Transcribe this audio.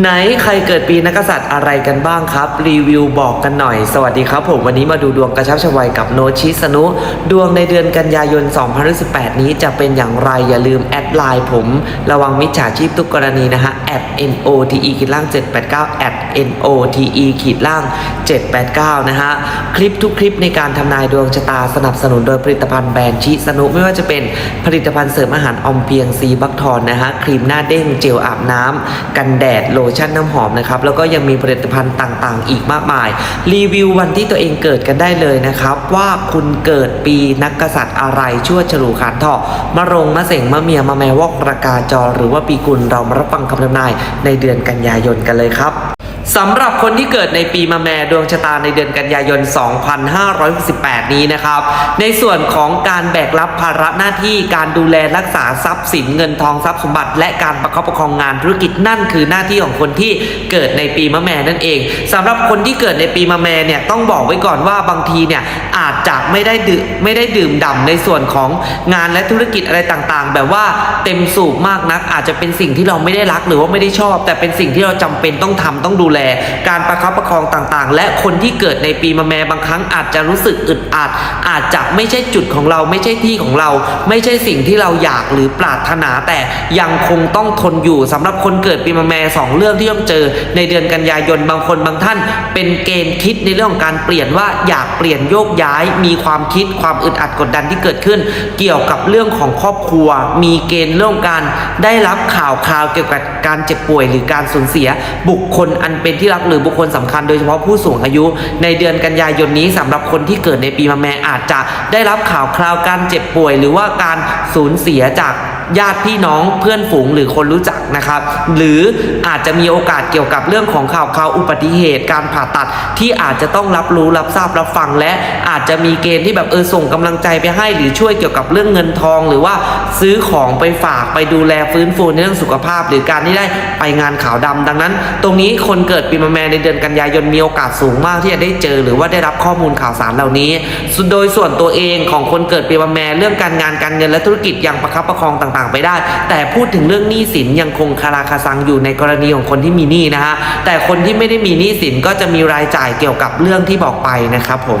ไหนใครเกิดปีนักกษัตริย์อะไรกันบ้างครับ รีวิวบอกกันหน่อย สวัสดีครับผมวันนี้มาดูดวงกระชับชวัยกับโนชิสนุ ดวงในเดือนกันยายน 2018 นี้จะเป็นอย่างไรอย่าลืมแอดไลน์ผม ระวังมิจฉาชีพทุกกรณีนะฮะ note ขีดล่าง 789 note ขีดล่าง 789 นะฮะ คลิปทุกคลิปในการทำนายดวงชะตาสนับสนุนโดยผลิตภัณฑ์แบรนด์ชิสนุไม่ว่าจะเป็นผลิตภัณฑ์เสริมอาหารออมเพียงซีบักทอนนะฮะครีมหน้าเด้งเจลอาบน้ำกันแดดโลชั่นน้ำหอมนะครับ แล้วก็ยังมีผลิตภัณฑ์ต่างๆ อีกมากมาย รีวิววันที่ตัวเองเกิดกันได้เลยนะครับ ว่าคุณเกิดปีนักกษัตริย์อะไรชั่วฉลูขานเถาะมะรงมะเสงมะเมียมะแมวอกระกาจอ หรือว่าปีกุลเรามารับฟังคำทำนายในเดือนกันยายนกันเลยครับ สำหรับคนที่เกิดในปีมะแม่ดวงชะตาในเดือนกันยายน 2568 นี้นะครับ ในส่วนของการแบกรับภาระหน้าที่การดูแลรักษาทรัพย์สินเงินทองทรัพย์สมบัติ และการประคับประคองงานธุรกิจนั่นคือหน้าที่ของคนที่เกิดในปีมะแม่นั่นเองสำหรับคนที่เกิดในปีมะแม่เนี่ยต้องบอกไว้ก่อนว่าบางทีเนี่ยอาจจะไม่ได้ดื่มไม่ได้ดื่มด่ำในส่วนของงานและธุรกิจอะไรต่างๆ แบบว่าเต็มสูบมากนัก อาจจะเป็นสิ่งที่เราไม่ได้รักหรือว่าไม่ได้ชอบ แต่เป็นสิ่งที่เราจำเป็นต้องทำต้องดูแล การประคับประคองต่างๆ และคนที่เกิดในปีมะแม่บางครั้งอาจจะรู้สึกอึดอัด อาจจะไม่ใช่จุดของเราไม่ใช่ที่ของเรา ไม่ใช่สิ่งที่เราอยากหรือปรารถนาแต่ยังคงต้องทนอยู่สำหรับคนเกิดปีมะแม่สองเรื่องที่ต้องเจอ ในเดือนกันยายนบางคนบางท่าน เป็นเกณฑ์คิดในเรื่องของการเปลี่ยนว่าอยากเปลี่ยนโยกย้าย มีความคิดความอึดอัดกดดันที่เกิดขึ้น เกี่ยวกับเรื่องของครอบครัว มีเกณฑ์เรื่องการได้รับข่าวคราวเกี่ยวกับการเจ็บป่วยหรือการสูญเสียบุคคลอันเป็นที่รักหรือบุคคลสำคัญโดยเฉพาะผู้สูงอายุในเดือนกันยายนนี้สำหรับคนที่เกิดในปีมะแมอาจจะได้รับข่าวคราวการเจ็บป่วย หรือว่าการสูญเสียจาก ญาติพี่น้องเพื่อนฝูงหรือคนรู้จักนะครับ หรืออาจจะมีโอกาสเกี่ยวกับเรื่องของข่าวคราวอุบัติเหตุการผ่าตัดที่อาจจะต้องรับรู้รับทราบรับฟัง และอาจจะมีเกณฑ์ที่แบบเออส่งกำลังใจไปให้หรือช่วยเกี่ยวกับเรื่องเงินทอง หรือว่าซื้อของไปฝากไปดูแลฟื้นฟูในเรื่องสุขภาพ หรือการที่ได้ไปงานขาวดำดังนั้น ตรงนี้คนเกิดปีมะแมในเดือนกันยายนมีโอกาสสูงมากที่จะได้เจอ หรือว่าได้รับข้อมูลข่าวสารเหล่านี้ โดยส่วนตัวเองของคนเกิดปีมะแมเรื่องการงานการเงินและธุรกิจยังประคับประคองต่างๆ ไปได้ แต่พูดถึงเรื่องหนี้สินยังคงคาราคาซังอยู่ในกรณีของคนที่มีหนี้นะฮะแต่คนที่ไม่ได้มีหนี้สินก็จะมีรายจ่ายเกี่ยวกับเรื่องที่บอกไปนะครับผม